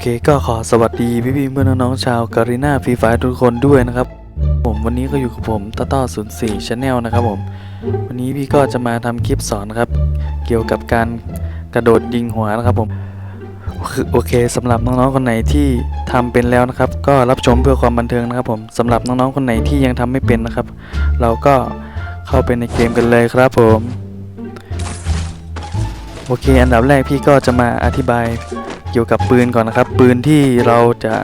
เคก็ขอสวัสดีพี่พี่เพื่อนน้องๆชาวการีนาฟรีไฟทุกคนด้วยนะครับ ผมวันนี้ก็อยู่กับผมต้าต้อศูนย์สี่ชาแนลนะครับผม วันนี้พี่ก็จะมาทำคลิปสอนนะครับ เกี่ยวกับการกระโดดยิงหัวนะครับผมโอเคสำหรับน้องๆคนไหนที่ทำเป็นแล้วนะครับ ก็รับชมเพื่อความบันเทิงนะครับผมสำหรับน้องๆคนไหนที่ยังทำไม่เป็นนะครับ เราก็เข้าไปในเกมกันเลยครับผมโอเค อันดับแรกพี่ก็จะมาอธิบาย เกี่ยวกับปืนก่อนนะครับ ปืนที่เราจะ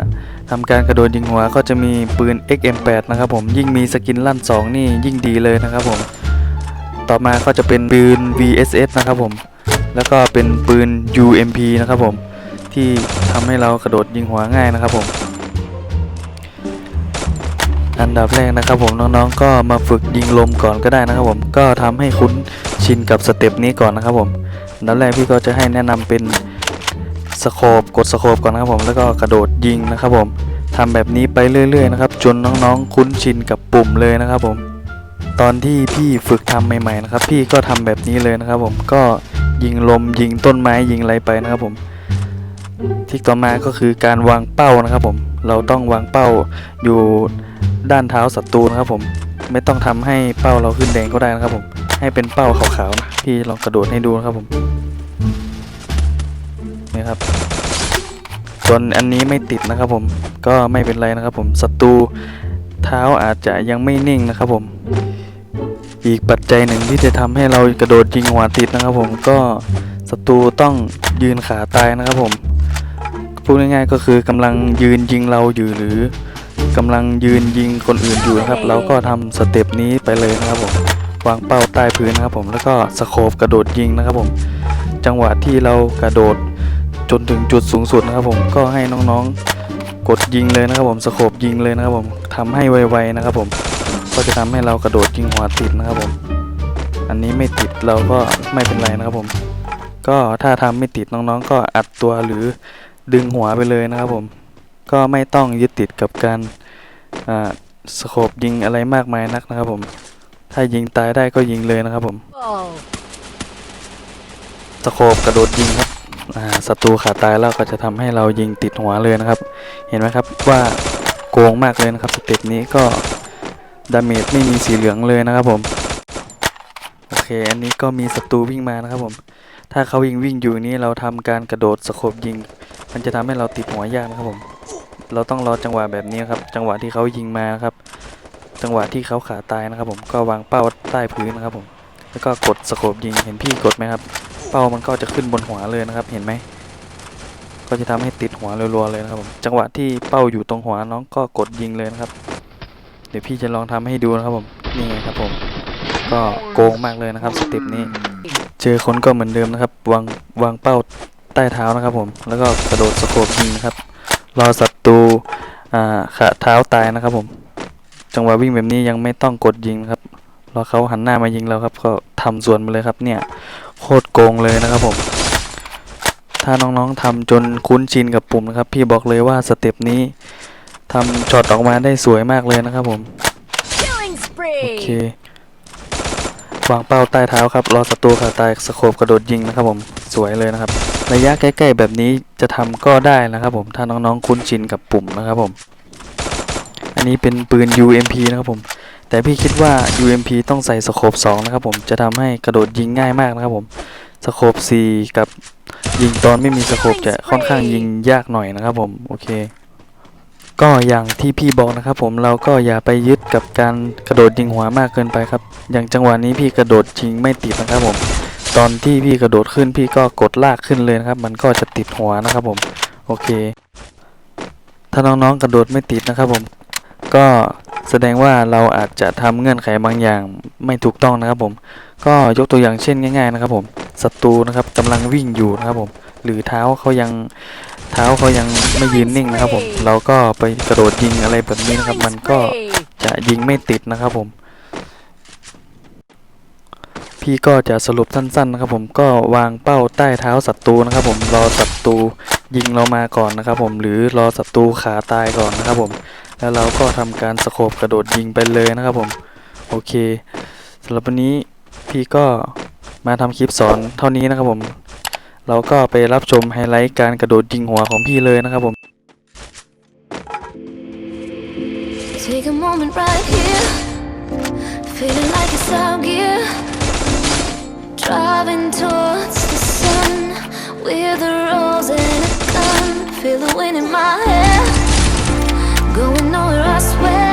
ทำการกระโดดยิงหัวก็จะมีปืน XM8 นะครับผมยิ่งมีสกินลั่น 2 นี่ยิ่งดีเลยนะครับผมต่อมาก็จะเป็นปืน VSS นะครับผมแล้วก็เป็นปืน UMP นะครับผมที่ทำให้เรากระโดดยิงหัวง่ายนะครับผมอันดับแรกนะครับผมน้องๆก็มาฝึกยิงลมก่อนก็ได้นะครับผมก็ทำให้คุ้นชินกับสเต็ปนี้ก่อนนะครับผมอันดับแรกพี่ก็จะให้แนะนำเป็น สโคปกดสโคปก่อนนะครับผมแล้วก็กระโดดยิงนะครับผมทำแบบนี้ไปเรื่อยๆนะครับจนน้องๆคุ้นชินกับปุ่มเลยนะครับผม ตอนที่พี่ฝึกทำใหม่ๆนะครับ พี่ก็ทำแบบนี้เลยนะครับผมก็ยิงลมยิงต้นไม้ยิงอะไรไปนะครับผมที่ต่อมาก็คือการวางเป้านะครับผมเราต้องวางเป้าอยู่ด้านเท้าศัตรูนะครับผมไม่ต้องทำให้เป้าเราขึ้นแดงก็ได้นะครับผมให้เป็นเป้าขาวๆนะพี่ลองกระโดดให้ดูนะครับผม นี่ครับ ส่วนอันนี้ไม่ติดนะครับผมก็ไม่เป็นไรนะครับผมศัตรูเท้าอาจจะยังไม่นิ่งนะครับผม อีกปัจจัยหนึ่งที่จะทำให้เรากระโดดยิงหัวติดนะครับผมก็ศัตรูต้องยืนขาตายนะครับผมพูดง่ายๆก็คือกำลังยืนยิงเราอยู่หรือกำลังยืนยิงคนอื่นอยู่นะครับ เราก็ทำสเต็ปนี้ไปเลยนะครับผมวางเป้าใต้พื้นนะครับผมแล้วก็สโคปกระโดดยิงนะครับผม จังหวะที่เรากระโดด จนถึงจุดสูงสุดนะครับผมก็ให้น้องๆกดยิงเลยนะครับผมสโคปยิงเลยนะครับผมทำให้ไวๆนะครับผมก็จะทำให้เรากระโดดยิงหัวติดนะครับผม อันนี้ไม่ติดเราก็ไม่เป็นไรนะครับผม ก็ถ้าทำไม่ติดน้องๆ ก็อัดตัวหรือดึงหัวไปเลยนะครับผม ก็ไม่ต้องยึดติดกับการอ่าสโคปยิงอะไรมากมายนักนะครับผม ถ้ายิงตายได้ก็ยิงเลยนะครับผม Oh. สโคปกระโดดยิงครับอ่า ศัตรูขาตายแล้วก็จะทำให้เรายิงติดหัวเลยนะครับ เห็นไหมครับว่าโกงมากเลยนะครับสเต็ปนี้ก็ดาเมจไม่มีสีเหลืองเลยนะครับผมโอเคอันนี้ก็มีศัตรูวิ่งมานะครับผม ถ้าเขายิงวิ่งอยู่นี้เราทำการกระโดดสโคปยิง มันจะทำให้เราติดหัวยากนะครับผม เราต้องรอจังหวะแบบนี้ครับ จังหวะที่เขายิงมานะครับ จังหวะที่เขาขาตายนะครับผมก็วางเป้าใต้พื้นนะครับผมแล้วก็กดสโคปยิงเห็นพี่กดไหมครับ เป้ามันก็จะขึ้นบนหัวเลยนะครับ เห็นไหม ก็จะทำให้ติดหัวรัวๆเลยนะครับผมจังหวะที่เป้าอยู่ตรงหัวน้องก็กดยิงเลยนะครับ เดี๋ยวพี่จะลองทำให้ดูนะครับผมนี่ไงครับผม ก็โกงมากเลยนะครับสเต็ปนี้ เจอคนก็เหมือนเดิมนะครับ วางวางเป้าใต้เท้านะครับผม แล้วก็กระโดดสโคปยิงนะครับ รอศัตรูอ่าขาเท้าตายนะครับผม จังหวะวิ่งแบบนี้ยังไม่ต้องกดยิงนะครับ รอเขาหันหน้ามายิงเราครับก็ ทำสวนมาเลยครับเนี่ยโคตรโกงเลยนะครับผมถ้าน้องๆทำจนคุ้นชินกับปุ่มนะครับ พี่บอกเลยว่าสเต็ปนี้ทำช็อตออกมาได้สวยมากเลยนะครับผม Killing โอเค spree. วางเป้าใต้เท้าครับรอศัตรูขาตายสโคปกระโดดยิงนะครับผมสวยเลยนะครับระยะใกล้ๆแบบนี้จะทำก็ได้นะครับผมถ้าน้องๆคุ้นชินกับปุ่มนะครับผมอันนี้เป็นปืน UMP นะครับผม แต่พี่คิดว่า UMP ต้องใส่สโคป2นะครับผมจะทำให้กระโดดยิงง่ายมากนะครับผมสโคป4กับยิงตอนไม่มีสโคปจะค่อนข้างยิงยากหน่อยนะครับผมโอเค ก็อย่างที่พี่บอกนะครับผมเราก็อย่าไปยึดกับการกระโดดยิงหัวมากเกินไปครับ อย่างจังหวะนี้พี่กระโดดยิงไม่ติดนะครับผมตอนที่พี่กระโดดขึ้นพี่ก็กดลากขึ้นเลยนะครับ มันก็จะติดหัวนะครับผมโอเค ถ้าน้องๆกระโดดไม่ติดนะครับผมก็ แสดงว่าเราอาจจะทำเงื่อนไขบางอย่างไม่ถูกต้องนะครับผม ก็ยกตัวอย่างเช่นง่าย ๆนะครับผมศัตรูนะครับกำลังวิ่งอยู่นะครับผม หรือเท้าเขายังเท้าเขายังไม่ยืนนิ่งนะครับผม เราก็ไปกระโดดยิงอะไรแบบนี้นะครับ มันก็จะยิงไม่ติดนะครับผม พี่ก็จะสรุปสั้นๆนะครับผมก็วางเป้าใต้เท้าศัตรูนะครับผมรอศัตรูยิงเรามาก่อนนะครับผมหรือรอศัตรูขาตายก่อนนะครับผม แล้วเราก็ทำการสโคบกระโดดยิงไปเลยนะครับผม โอเคสำหรับวันนี้พี่ก็มาทำคลิปสอนเท่านี้นะครับผม เราก็ไปรับชมไฮไลท์การกระโดดยิงหัวของพี่เลยนะครับผม Take a moment right here Feeling like it's out gear Driving towards the sun With a rose and a gun Feel the wind in my hair Going nowhere, I swear.